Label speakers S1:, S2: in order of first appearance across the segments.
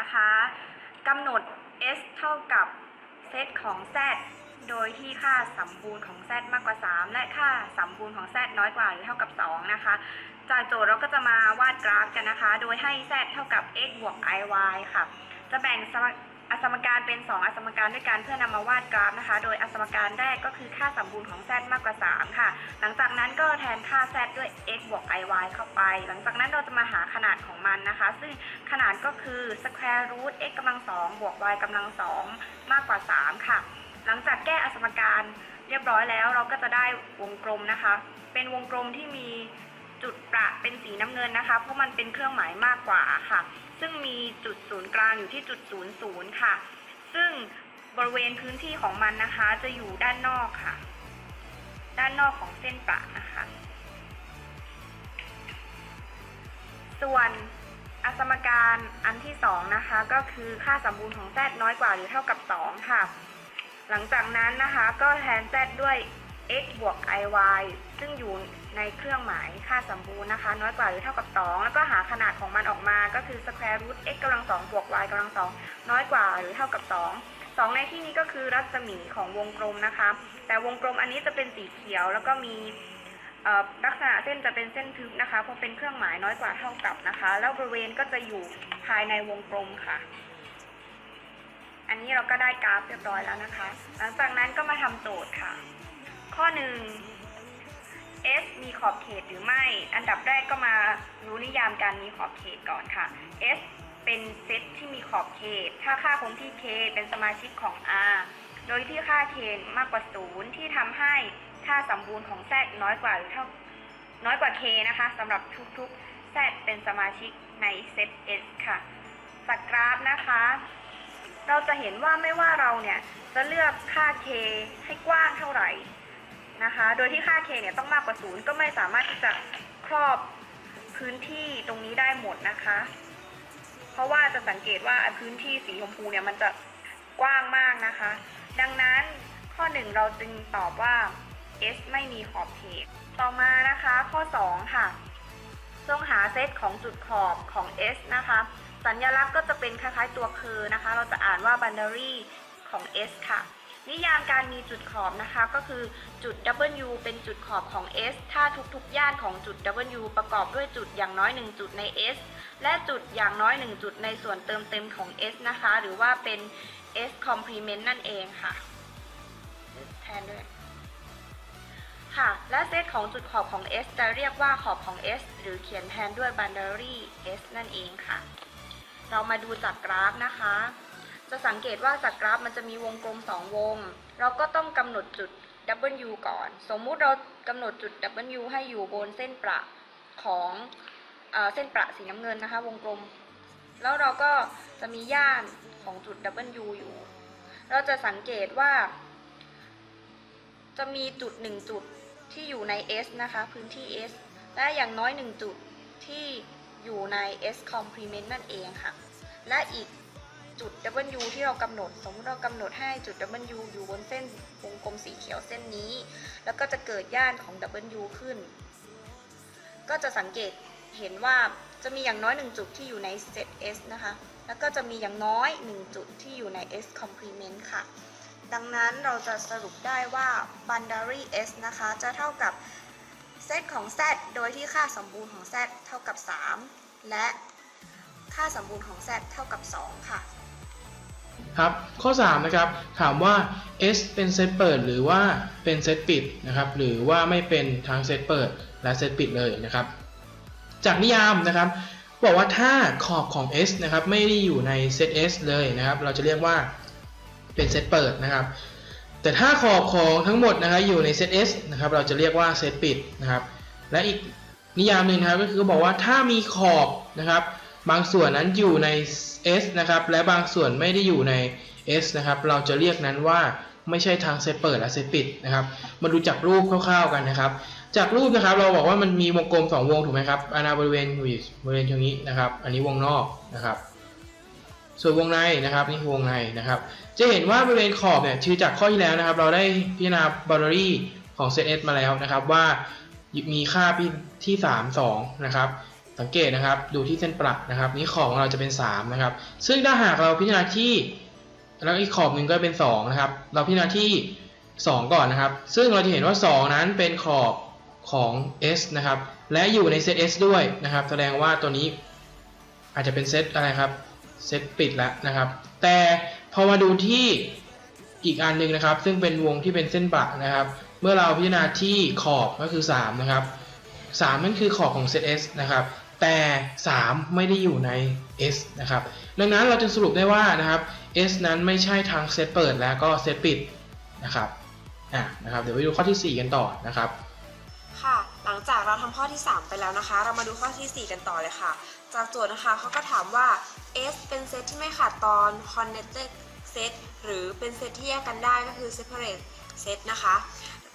S1: นะคะกำหนด s เท่ากับเซตของ z โดยที่ค่าสมบูรณ์ของ z มากกว่า 3 และค่าสมบูรณ์ของ z น้อยกว่าหรือเท่ากับ 2 นะคะ จากโจทย์เราก็จะมาวาดกราฟกันนะคะ โดยให้ z เท่ากับ x บวก iy ค่ะ จะแบ่งสม อสมการเป็น 2 อสมการด้วยกันเพื่อนำมาวาดกราฟนะคะ โดยอสมการแรกก็คือค่าสมบูรณ์ของ z มากกว่า 3 ค่ะ หลังจากนั้นก็แทนค่า z ด้วย x บวก iy เข้าไป หลังจากนั้นเราจะมาหาขนาดของมันนะคะ ซึ่งขนาดก็คือ square root x กำลัง2บวก y กำลัง2มากกว่า 3 ค่ะ หลังจากแก้อสมการเรียบร้อยแล้ว เราก็จะได้วงกลมนะคะ เป็นวงกลมที่มีจุดประเป็นสีน้ำเงินนะคะ เพราะมันเป็นเครื่องหมายมากกว่าค่ะ ซึ่งมีจุดศูนย์กลางอยู่ที่จุดศูนย์ศูนย์ค่ะ ซึ่งบริเวณพื้นที่ของมันนะคะ จะอยู่ด้านนอกค่ะ ด้านนอกของเส้นประนะคะ ส่วนอสมการอันที่สองนะคะ ก็คือค่าสมบูรณ์ของ z น้อยกว่าหรือเท่ากับ 2 ค่ะ หลังจากนั้นนะคะ ก็แทน z ด้วย x บวก iy ซึ่งอยู่ ในเครื่องหมายค่าสมบูรณ์นะคะ น้อยกว่าหรือเท่ากับ 2 แล้วก็หาขนาดของมันออกมาก็คือ square root x กำลัง2บวก y กำลัง2น้อยกว่าหรือเท่ากับ 2 2 ในที่นี้ก็คือรัศมีของวงกลมนะคะ แต่วงกลมอันนี้จะเป็นสีเขียว แล้วก็มีลักษณะเส้นจะเป็นเส้นทึบนะคะ เพราะเป็นเครื่องหมายน้อยกว่าเท่ากับนะคะ แล้วบริเวณก็จะอยู่ภายในวงกลมค่ะ อันนี้เราก็ได้กราฟเรียบร้อยแล้วนะคะ หลังจากนั้นก็มาทำโจทย์ค่ะ ข้อหนึ่ง S มีขอบเขตหรือไม่ อันดับแรกก็มารู้นิยามการมีขอบเขตก่อนค่ะ S เป็นเซตที่มีขอบเขต ถ้าค่าคงที่ k เป็นสมาชิกของ R โดยที่ค่า k มากกว่า 0 ที่ทำให้ค่าสมบูรณ์ของ z น้อยกว่าหรือเท่าน้อยกว่า k นะคะสำหรับทุกๆ z เป็นสมาชิกในเซต S ค่ะ จากกราฟนะคะ เราจะเห็นว่าไม่ว่าเราเนี่ยจะเลือกค่า k ให้กว้างเท่าไหร่ นะคะ โดยที่ค่า k เนี่ยต้องมากกว่า 0 ก็ไม่สามารถที่จะครอบพื้นที่ตรงนี้ได้หมดนะคะ เพราะว่าจะสังเกตว่าพื้นที่สีชมพูเนี่ยมันจะกว้างมากนะคะ ดังนั้นข้อ 1 เราจึงตอบว่า S ไม่มีขอบเขต ต่อมานะคะ ข้อ 2 ค่ะ จงหาเซตของจุดขอบของ S นะคะ สัญลักษณ์ก็จะเป็นคล้ายๆตัวเคอนะคะ เราจะอ่านว่า boundary ของ S ค่ะ นิยามการมีจุดขอบนะคะก็คือจุด W เป็นจุดขอบของ S ถ้าทุกๆย่านของจุด W ประกอบด้วยจุดอย่างน้อย 1 จุดใน S และจุดอย่างน้อย 1 จุดในส่วนเติมเต็มของ S นะคะ หรือว่าเป็น S complement นั่นเองค่ะแทนด้วยค่ะ และเซตของจุดขอบของ S จะเรียกว่าขอบของ S หรือเขียนแทนด้วย boundary S นั่นเองค่ะ เรามาดูจากกราฟนะคะ จะสังเกตว่าจากกราฟมันจะมีวงกลม 2 วง เราก็ต้องกำหนดจุด W ก่อน สมมุติเรากำหนดจุด W ให้อยู่บนเส้นประของเอเส้นประสีน้ำเงินนะคะ วงกลม แล้วเราก็จะมีย่านของจุด W อยู่ เราจะสังเกตว่า จะมีจุด 1 จุดที่อยู่ใน S นะคะ พื้นที่ S และอย่างน้อย 1 จุดที่อยู่ใน S complement นั่นเองค่ะ และอีก จุด W ที่เรากำหนด สมมติเรากำหนดให้จุด W อยู่บนเส้นวงกลมสีเขียวเส้นนี้ แล้วก็จะเกิดย่านของ W ขึ้น ก็จะสังเกตเห็นว่าจะมีอย่างน้อย 1 จุดที่อยู่ในเซต S นะคะ แล้วก็จะมีอย่างน้อย 1 จุดที่อยู่ใน S complement ค่ะ ดังนั้นเราจะสรุปได้ว่า boundary S นะคะ จะเท่ากับเซตของ Z โดยที่ค่าสมบูรณ์ของ Z เท่ากับ 3 และค่าสมบูรณ์ของ Z เท่ากับ 2 ค่ะ
S2: ครับข้อ3นะครับถามว่า S เป็นเซตเปิดหรือว่าเป็นเซตปิดนะครับหรือว่าไม่เป็นทั้งเซตเปิดและเซตปิดเลยนะครับ จากนิยามนะครับ บอกว่าถ้าขอบของ S นะครับไม่ได้อยู่ในเซต S เลยนะครับ เราจะเรียกว่าเป็นเซตเปิดนะครับ แต่ถ้าขอบของทั้งหมดนะครับอยู่ในเซต S นะครับเราจะเรียกว่าเซตปิดนะครับ และอีกนิยามหนึ่งนะครับก็คือบอกว่าถ้ามีขอบนะครับ บางส่วนนั้นอยู่ใน S นะครับและบางส่วนไม่ได้อยู่ใน S นะครับเราจะเรียกนั้นว่าไม่ใช่ทางเซตเปิดและเซตปิดนะครับมาดูจากรูปคร่าวๆกันนะครับ จากรูปนะครับเราบอกว่ามันมีวงกลม 2 วงถูกไหมครับอาณาบริเวณอยู่บริเวณตรงนี้นะครับ อันนี้วงนอกนะครับ ส่วนวงในนะครับนี่วงในนะครับ จะเห็นว่าบริเวณขอบเนี่ยชื่อจากข้อที่แล้วนะครับ เราได้พิจารณา boundary ของ set S มาแล้วนะครับว่ามีค่าที่3 2นะครับ สังเกตนะครับดูที่เส้นประนะครับนี้ขอบของเราจะเป็น3นะครับซึ่งถ้าหากเราพิจารณาที่ แล้วอีกขอบหนึ่งก็เป็น2นะครับเราพิจารณาที่ 2 ก่อนนะครับ ซึ่งเราจะเห็นว่า 2 นั้นเป็นขอบของ S นะครับและอยู่ในเซต S ด้วยนะครับ แสดงว่าตัวนี้อาจจะเป็นเซตอะไรครับเซตปิดแล้วนะครับ แต่พอมาดูที่อีกอันหนึ่งนะครับ ซึ่งเป็นวงที่เป็นเส้นประนะครับ เมื่อเราพิจารณาที่ขอบก็คือ 3 นะครับ 3 นั่นคือขอบของเซต S นะครับ แต่ 3 ไม่ได้อยู่ใน S นะครับ ดังนั้นเราจึงสรุปได้ว่านะครับ S นั้นไม่ใช่ทางเซตเปิดและก็เซตปิดนะครับอะนะครับเดี๋ยวไปดูข้อที่ 4 กันต่อนะครับ
S3: ค่ะ หลังจากเราทำข้อที่ 3 ไปแล้วนะคะ เรามาดูข้อทีสี่ 4 กันต่อเลยค่ะ จากโจทย์นะคะเขาก็ถามว่า S เป็นเซตที่ไม่ขาดตอน connected set หรือเป็นเซตที่แยกกันได้ก็คือ separate set นะคะ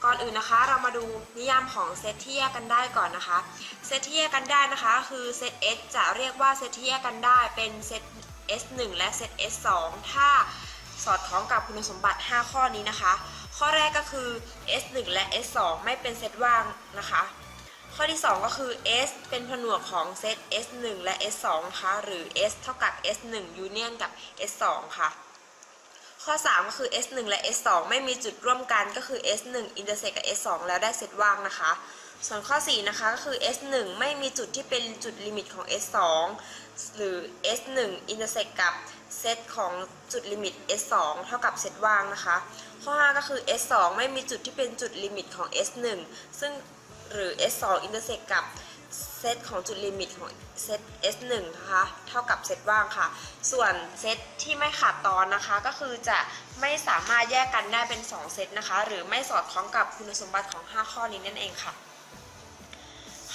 S3: ก่อนอื่นนะคะเรามาดูนิยามของเซตที่แยกกันได้ก่อนนะคะเซตที่แยกกันได้นะคะคือเซต S จะเรียกว่าเซตที่แยกกันได้เป็นเซต S1 และเซต S2 ถ้าสอดคล้องกับคุณสมบัติ 5 ข้อนี้นะคะ ข้อแรกก็คือ S1 และ S2 ไม่เป็นเซตว่างนะคะ ข้อที่ 2 ก็คือ S เป็นผนวกของเซต S1 และ S2 นะคะหรือ S เท่ากับ S1 ยูเนียนกับ S2 ค่ะ ข้อ 3 ก็คือ S1 และ S2 ไม่มีจุดร่วมกันก็คือ S1 อินเตอร์เซกกับ S2 แล้วได้เซตว่างนะคะ ส่วนข้อ 4 นะคะก็คือ S1 ไม่มีจุดที่เป็นจุดลิมิตของ S2 หรือ S1 อินเตอร์เซกกับเซตของจุดลิมิต S2 เท่ากับเซตว่างนะคะ ข้อ 5 ก็คือ S2 ไม่มีจุดที่เป็นจุดลิมิตของ S1 ซึ่งหรือ S2 อินเตอร์เซกกับ เซตของจุดลิมิตของเซต S1 นะคะเท่ากับเซตว่างค่ะ ส่วนเซตที่ไม่ขาดตอนนะคะก็คือจะไม่สามารถแยกกันได้เป็น 2 เซตนะคะ หรือไม่สอดคล้องกับคุณสมบัติของ 5 ข้อนี้นั่นเองค่ะ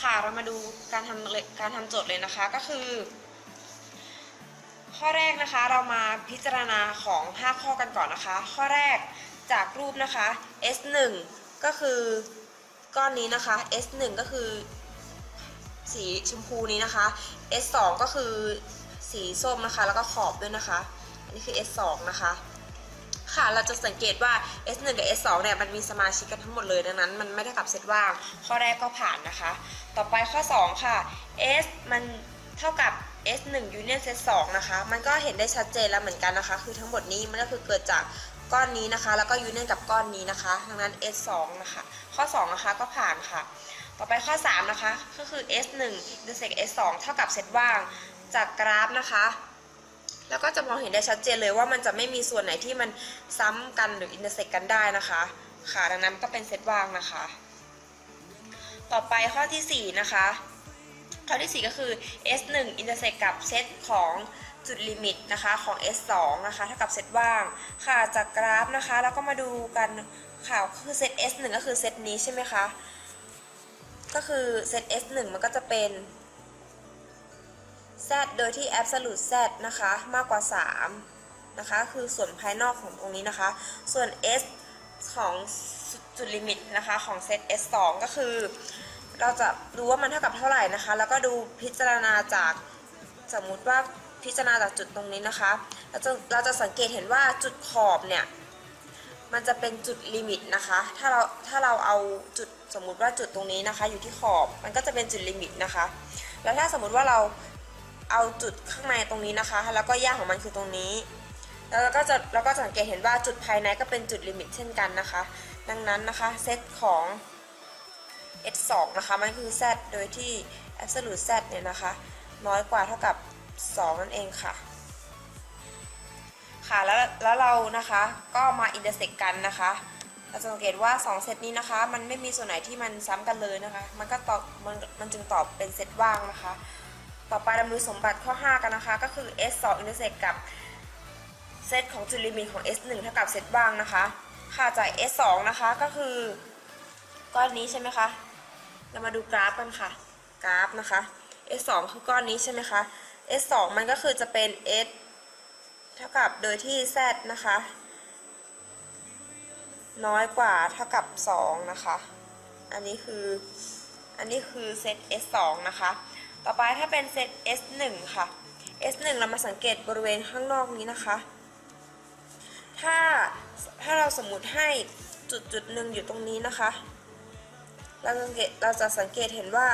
S3: ค่ะเรามาดูการทำการทำโจทย์เลยนะคะก็คือ ข้อแรกนะคะเรามาพิจารณาของ 5 ข้อกันก่อนนะคะ ข้อแรกจากรูปนะคะ S1 ก็คือก้อนนี้นะคะ S1 ก็คือ สีชมพูนี้นะคะ S2 ก็คือสีส้มนะคะ แล้วก็ขอบด้วยนะคะ อันนี้คือ S2 นะคะค่ะเราจะสังเกตว่า S1 กับ S2 เนี่ยมันมีสมาชิกกันทั้งหมดเลยดังนั้น มันไม่ได้กับเซตว่าง ข้อแรกก็ผ่านนะคะ ต่อไปข้อ 2 ค่ะ S มันเท่ากับ S1 union set 2นะคะ มันก็เห็นได้ชัดเจนแล้วเหมือนกันนะคะ คือทั้งหมดนี้มันก็คือเกิดจากก้อนนี้นะคะ แล้วก็ union กับก้อนนี้นะคะ ดังนั้น S2 นะคะ ข้อ2นะคะก็ผ่านค่ะ ต่อไปข้อ 3 นะคะ ก็คือ S1 intersect S2 เท่ากับเซตว่างจากกราฟนะคะ แล้วก็จะมองเห็นได้ชัดเจนเลยว่ามันจะไม่มีส่วนไหนที่มันซ้ำกันหรือ intersect กันได้นะคะ ค่ะ ดังนั้นก็เป็นเซตว่างนะคะ ต่อไปข้อทีสี่ 4 นะคะ ข้อที่ 4 ก็คือ S1 intersect กับเซตของจุดลิมิตนะคะของ S2 นะคะเท่ากับเซตว่าง ค่ะ จากกราฟนะคะ แล้วก็มาดูกันค่ะ คือเซต S1 ก็คือเซตนี้ใช่ไหมคะ ก็คือเซต S1 มันก็จะเป็น z โดยที่ absolute z นะคะ มากกว่า 3 นะคะ คือส่วนภายนอกของตรงนี้นะคะ ส่วน s ของจุดลิมิตนะคะของเซต s 2 ก็คือ เราจะดูว่ามันเท่ากับเท่าไหร่นะคะ แล้วก็ดูพิจารณาจากสมมุติว่าพิจารณาจากจุดตรงนี้นะคะ เราจะเราจะสังเกตเห็นว่าจุดขอบเนี่ย มันจะเป็นจุดลิมิตนะคะ ถ้าเราถ้าเราเอาจุดสมมุติว่าจุดตรงนี้นะคะ อยู่ที่ขอบมันก็จะเป็นจุดลิมิตนะคะ แล้วถ้าสมมุติว่าเราเอาจุดข้างในตรงนี้นะคะ แล้วก็ย่าของมันคือตรงนี้ แล้วเราก็จะเราก็สังเกตเห็นว่าจุดภายในก็เป็นจุดลิมิตเช่นกันนะคะ ดังนั้นนะคะเซตของ s2 นะคะมันคือ z โดยที่ absolute z เนี่ยนะคะ น้อยกว่าเท่ากับ 2 นั่นเองค่ะ ค่ะแล้วแล้วเรานะคะก็มา intersect กันนะคะเราจะสังเกตว่า 2 เซตนี้นะคะ มันไม่มีส่วนไหนที่มันซ้ำกันเลยนะคะ มันก็ตอบมันมันจึงตอบเป็นเซตว่างนะคะ ต่อไปเรามาดูสมบัติข้อ 5 กันนะคะ ก็คือ s2 intersect กับเซตของจุดลิมิตของ s1 เท่ากับเซตว่างนะคะ ค่ะจาก s2 นะคะก็คือก้อนนี้ใช่ไหมคะ เรามาดูกราฟกันค่ะ กราฟนะคะ s2 คือก้อนนี้ใช่ไหมคะ s2 มันก็คือจะเป็น s ท่ากับโดยที่ z นะคะ น้อยกว่าเท่ากับ 2 นะคะ อันนี้คืออันนี้คือเซต s2 นะคะ ต่อไปถ้าเป็นเซต s1 ค่ะ s1 เรามาสังเกตบริเวณข้างนอกนี้นะคะ ถ้าถ้าเราสมมุติให้จุดจุดหนึ่งอยู่ตรงนี้นะคะ เราสังเกตเราจะสังเกตเห็นว่า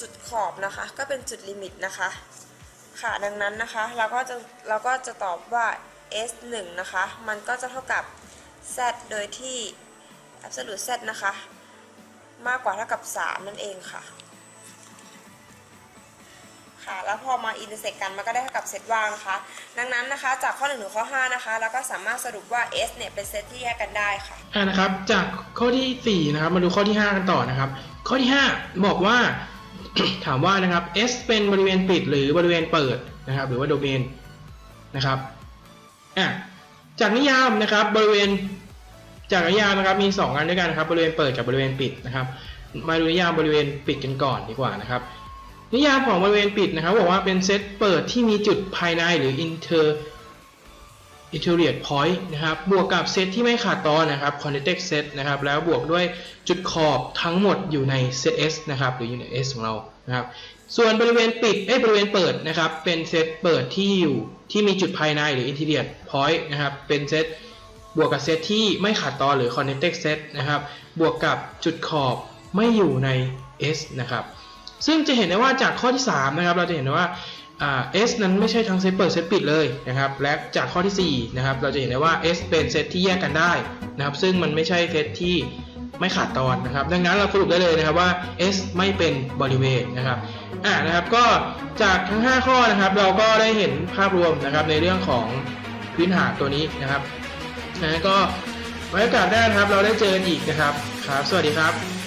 S3: จุดขอบนะคะ ก็เป็นจุดลิมิตนะคะ ค่ะดังนั้นนะคะเราก็จะเราก็จะตอบว่า s 1นะคะ มันก็จะเท่ากับ z โดยที่ absolute z นะคะ มากกว่าเท่ากับ 3 นั่นเองค่ะ ค่ะ แล้วพอมาอินเตอร์เซกกันมันก็ได้เท่ากับเซตว่างนะคะ ดังนั้นนะคะจากข้อ 1 ถึงข้อ 5 นะคะ เราก็สามารถสรุปว่า s เนี่ยเป็นเซตที่แยกกันได้ค่ะ
S2: อ่านะครับ จากข้อทีสี่4 นะครับ มาดูข้อที่ 5 กันต่อนะครับ ข้อที่ 5 บอกว่า ถามว่านะครับ S เป็นบริเวณปิดหรือบริเวณเปิดนะครับ หรือว่าโดเมนนะครับอะจากนิยามนะครับบริเวณจากนิยามนะครับมี 2 อันด้วยกันนะครับ บริเวณเปิดกับบริเวณปิดนะครับ มาดูนิยามบริเวณปิดกันก่อนดีกว่านะครับ นิยามของบริเวณปิดนะครับ บอกว่าเป็นเซตเปิดที่มีจุดภายในหรือ inter intermediate point นะครับ บวกกับเซตที่ไม่ขาดตอนนะครับ connected set นะครับ แล้วบวกด้วยจุดขอบทั้งหมดอยู่ใน set S นะครับ หรืออยู่ใน S ของเรา นะครับ ส่วนบริเวณปิด เอ้บริเวณเปิดนะครับ เป็นเซตเปิดที่อยู่ที่มีจุดภายในหรือ intermediate point นะครับ เป็นเซตบวกกับเซตที่ไม่ขาดตอนหรือ connected set นะครับ บวกกับจุดขอบไม่อยู่ใน S นะครับ ซึ่งจะเห็นได้ว่าจากข้อที่ 3 นะครับ เราจะเห็นได้ว่า อ่า S นั้นไม่ใช่ทั้งเซตเปิดเซตปิดเลยนะครับและจากข้อที่4นะครับเราจะเห็นได้ว่า S เป็นเซตที่แยกกันได้นะครับซึ่งมันไม่ใช่เซตที่ไม่ขาดตอนนะครับ ดังนั้นเราสรุปได้เลยนะครับว่า S ไม่เป็นบริเวณนะครับอ่านะครับก็จากทั้ง 5 ข้อนะครับ เราก็ได้เห็นภาพรวมนะครับในเรื่องของพื้นฐานตัวนี้นะครับนะก็ไว้โอกาสหน้านะครับเราได้เจอกันอีกนะครับครับ สวัสดีครับ